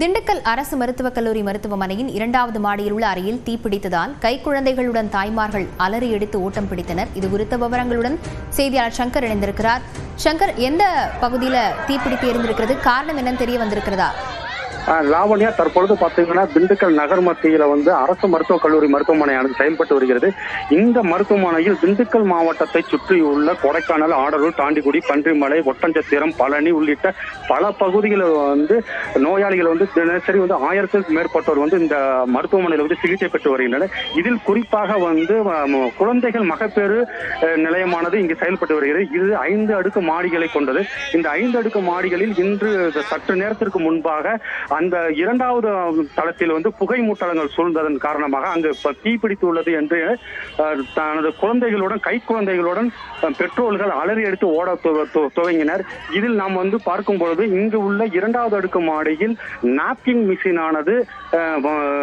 திண்டுக்கல் அரசு மருத்துவக் கல்லூரி மருத்துவமனையின் இரண்டாவது மாடியில் உள்ள அறையில் தீப்பிடித்ததால் கைக்குழந்தைகளுடன் தாய்மார்கள் அலறி எடுத்து ஓட்டம் பிடித்தனர். இது குறித்த விவரங்களுடன் செய்தியாளர் சங்கர் இணைந்திருக்கிறார். சங்கர் எந்த பகுதியில் தீப்பிடித்து எரிந்திருக்கிறது காரணம் என்னன்னு தெரிய வந்திருக்கிறதா? லாவண்யா தற்பொழுது பாத்தீங்கன்னா திண்டுக்கல் நகர் மத்தியில வந்து அரசு மருத்துவக் கல்லூரி மருத்துவமனையானது செயல்பட்டு வருகிறது. இந்த மருத்துவமனையில் திண்டுக்கல் மாவட்டத்தை சுற்றியுள்ள கொடைக்கானல் ஆடலூர் தாண்டிக்குடி பன்றிமலை ஒட்டஞ்சத்திரம் பழனி உள்ளிட்ட பல பகுதிகளில் வந்து நோயாளிகள் வந்து தினசரி வந்து ஆயிரத்துக்கும் மேற்பட்டோர் வந்து இந்த மருத்துவமனையில் வந்து சிகிச்சை பெற்று வருகின்றனர். இதில் குறிப்பாக வந்து குழந்தைகள் மகப்பேறு நிலையமானது இங்கு செயல்பட்டு வருகிறது. இது ஐந்து அடுக்கு மாடிகளை கொண்டது. இந்த ஐந்து அடுக்கு மாடிகளில் இன்று சற்று நேரத்திற்கு முன்பாக அந்த இரண்டாவது தளத்தில் வந்து புகை மூட்டலங்கள் சூழ்ந்ததன் காரணமாக அங்கு ப- தீப்பிடித்து உள்ளது என்று தனது குழந்தைகளுடன் கை குழந்தைகளுடன் பெற்றோர்கள் அலறி எடுத்து ஓட துவங்கினர். இதில் நாம் வந்து பார்க்கும் பொழுது இங்கு உள்ள இரண்டாவது அடுக்கு மாடியில் நாப்கின் மிஷின் ஆனது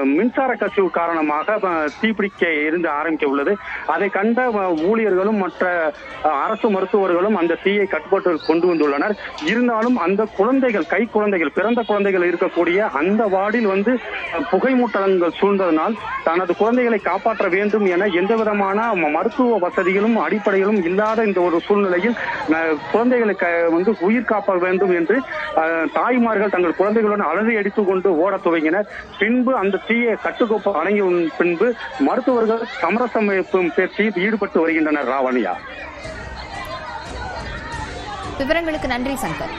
மின்சார கசிவு காரணமாக தீப்பிடிக்க இருந்து ஆரம்பிக்க உள்ளது. அதை கண்ட ஊழியர்களும் மற்ற அரசு மருத்துவர்களும் அந்த தீயை கட்டுப்பாட்டு கொண்டு வந்துள்ளனர். இருந்தாலும் அந்த குழந்தைகள் கை குழந்தைகள் பிறந்த குழந்தைகள் இருக்கக்கூடிய அந்த வார்டில் வந்து புகை மூட்டலங்கள் சூழ்ந்ததனால் தனது குழந்தைகளை காப்பாற்ற வேண்டும் என எந்த விதமான மருத்துவ வசதிகளும் அடிப்படையிலும் இல்லாத இந்த ஒரு சூழ்நிலையில் குழந்தைகளுக்கு குழந்தைகளை வந்து உயிர் காப்ப வேண்டும் என்று தாய்மார்கள் தங்கள் குழந்தைகளுடன் அழுதை அடித்துக் கொண்டு ஓடத் துவங்கினர். பின்பு அந்த தீயை கட்டுக்கோப்பு அடங்கிய பின்பு மருத்துவர்கள் சமரசமைப்பும் பேச்சில் ஈடுபட்டு வருகின்றனர் ராவணியா. விவரங்களுக்கு நன்றி சங்கர்.